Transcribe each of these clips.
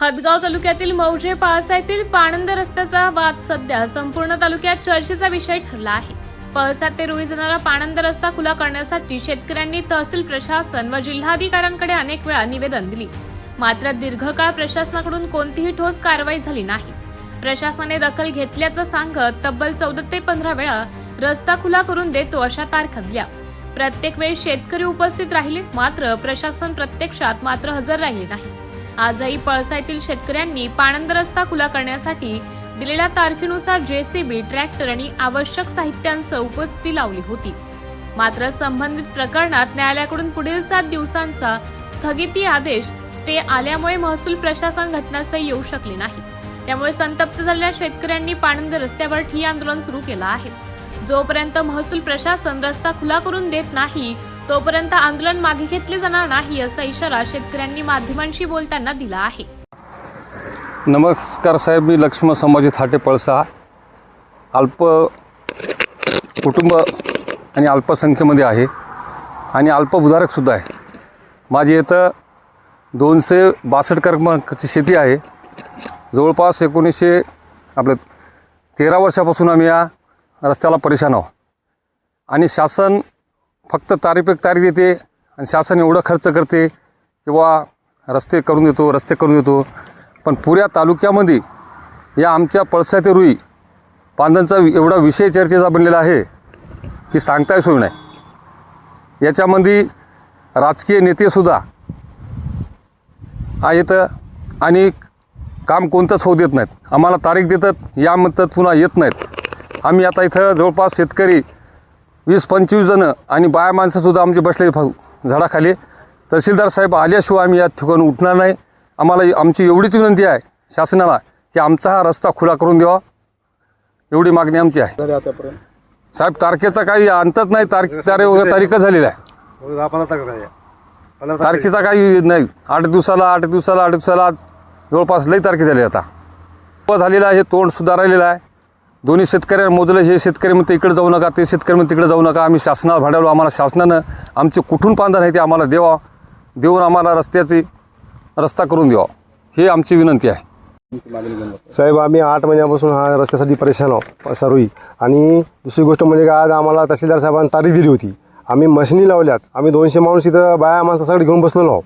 हदगाव तालुक्यातील मौजे पाळसा येथील पाणंद रस्त्याचा वाद सध्या संपूर्ण तालुक्यात चर्चेचा विषय ठरला आहे. पळसा ते रुई जाणारा पाणंद रस्ता खुला करण्यासाठी शेतकऱ्यांनी तहसील प्रशासन व जिल्हाधिकाऱ्यांकडे अनेक वेळा निवेदन दिली. मात्र दीर्घकाळ प्रशासनाकडून कोणतीही ठोस कारवाई झाली नाही. प्रशासनाने दखल घेतल्याचं सांगत तब्बल चौदा ते पंधरा वेळा रस्ता खुला करून देतो अशा तारखा दिल्या प्रत्येक वेळी शेतकरी उपस्थित राहिले मात्र प्रशासन प्रत्यक्षात मात्र हजर राहिले नाही. आजही पळसा येथील शेतकऱ्यांनी पाणंद रस्ता खुला करण्यासाठी दिलेल्या तारखेनुसार जेसीबी ट्रॅक्टर आणि आवश्यक साहित्यांसह उपस्थिती लावली होती. मात्र संबंधित प्रकरणात न्यायालयाकडून पुढील सात दिवसांचा स्थगिती आदेश स्टे आल्यामुळे महसूल प्रशासन घटनास्थळी येऊ शकले नाही. त्यामुळे संतप्त झालेल्या शेतकऱ्यांनी पाणंद रस्त्यावर ठिय्या आंदोलन सुरू केलं आहे. जोपर्यंत महसूल प्रशासन रस्ता खुला करून देत नाही तोपर्यंत आंदोलन मागे घेतले जाणार नाही असा इशारा शेतकऱ्यांनी माध्यमांशी बोलताना दिला आहे. नमस्कार साहेब मी लक्ष्मण संभाजी थाटे पळसा. अल्प कुटुंब आणि अल्पसंख्येमध्ये आहे आणि अल्पभूधारकसुद्धा आहे. माझी इथं दोनशे बासष्ट क्रमांकाची शेती आहे. जवळपास एकोणीसशे आपलं तेरा वर्षापासून आम्ही या रस्त्याला परेशान आहोत. आणि शासन फक्त तारीफ एक तारीख देते आणि शासन एवढं खर्च करते किंवा रस्ते करून देतो रस्ते करून देतो. पण पुऱ्या तालुक्यामध्ये या आमच्या पळसाते रुई पांदांचा एवढा विषय चर्चेचा बनलेला आहे की सांगताय सोय नाही. याच्यामध्ये राजकीय नेतेसुद्धा आहेत आणि काम कोणतंच होऊ देत नाहीत. आम्हाला तारीख देतात या म्हणतात पुन्हा येत नाहीत. आम्ही आता इथं जवळपास शेतकरी वीस पंचवीस जणं आणि बाया माणसंसुद्धा आमचे बसले झाडाखाली. तहसीलदार साहेब आल्याशिवाय आम्ही या ठिकाणी उठणार नाही. आम्हाला आमची एवढीच विनंती आहे शासनाला की आमचा हा रस्ता खुला करून द्यावा. एवढी मागणी आमची आहे. साहेब तारखेचा काही अंतच नाही. तारीख तारीख वगैरे तारीखच झालेला आहे. हो, तारखेचा काही नाही. आठ दिवसाला आठ दिवसाला आठ दिवसाला आज जवळपास लई तारखे झाली आता. झालेला आहे तोंड सुद्धा राहिलेलं आहे. दोन्ही शेतकऱ्यांना मोजलं हे शेतकरी म्हणते इकडे जाऊ नका ते शेतकरी म्हणते तिकडे जाऊ नका आम्ही शासनाला भांडवलो आम्हाला शासनानं आमचे कुठून पांधन आहे ते आम्हाला देवा. देऊन आम्हाला रस्त्याची रस्ता करून द्यावा. हे आमची विनंती आहे. साहेब आम्ही आठ महिन्यापासून हा रस्त्यासाठी परेशान आहोत सरुई आणि दुसरी गोष्ट म्हणजे काय आज आम्हाला तहसीलदार साहेबांनी तारीख दिली होती. आम्ही मशिनी लावल्यात. आम्ही दोनशे माणूस इथं बाया माणसासाठी घेऊन बसलेलो आहोत.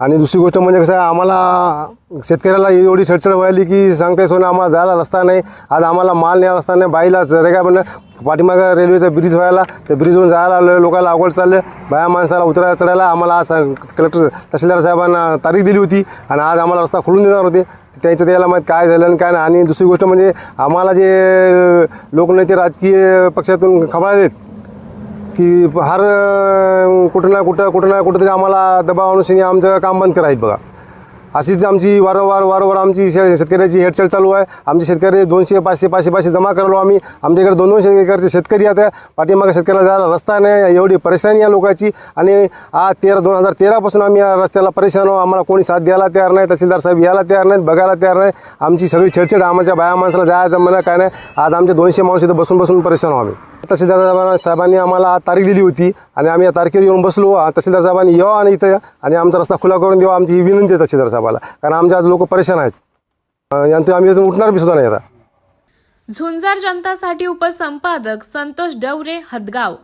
आणि दुसरी गोष्ट म्हणजे कसं आहे आम्हाला शेतकऱ्याला एवढी छडछड व्हायली की सांगताय सोनं आम्हाला जायला रस्ता नाही. आज आम्हाला माल न्यायला रस्ता नाही. बाईला रे काय म्हणलं पाठीमागं रेल्वेचा ब्रिज व्हायला त्या ब्रिजवरून जायला आलं लोकांना अवघड चाललं. बाया माणसाला उतरायला चढायला आम्हाला आज कलेक्टर तहसीलदार साहेबांना तारीख दिली होती आणि आज आम्हाला रस्ता खोलून देणार होते. त्यांचं त्याला माहीत काय झालं आणि काय नाही. आणि दुसरी गोष्ट म्हणजे आम्हाला जे लोकनेते राजकीय पक्षातून खबरलेत की हर कुठं ना कुठं कुठं ना कुठं तरी आम्हाला दबाव अनुषंगी आमचं काम बंद करायचं बघा. अशीच आमची वारंवार वारंवार आमची शे- शेतकऱ्याची हेडसेड चालू आहे. आमचे शेतकरी दोनशे पाचशे पाचशे पाचशे जमा करलो आम्ही. आमच्याकडे दोन दोनशे एकरचे शेतकरी आता पाठीमागे शेतकऱ्याला जायला रस्ता नाही एवढी परेशानी या लोकांची. आणि आज तेरा दोन हजार तेरापासून आम्ही या रस्त्याला परेशान आहोत. आम्हाला कोणी साथ द्यायला तयार नाही. तहसीलदार साहेब यायला तयार नाहीत बघायला तयार नाही. आमची सगळी छेडछेड आमच्या बाया माणसाला जायचं म्हणा काय नाही. आज आमचे दोनशे माणूस इथं बसून बसून परेशान आहोत आम्ही. तहसीलदार साहेबांना साहेबांनी आम्हाला तारीख दिली होती आणि आम्ही या तारखेवर येऊन बसलो. तहसीलदार साहेबांनी या आणि इथं आणि आमचा रस्ता खुला करून देऊ आमची ही विनंती आहे तहसीलदार साहेबाला कारण आमच्या आज लोक परेशान आहेत. यांतून आम्ही इथून उठणार बी सुद्धा नाही आता. झुंजार जनतासाठी उपसंपादक संतोष डवरे हदगाव.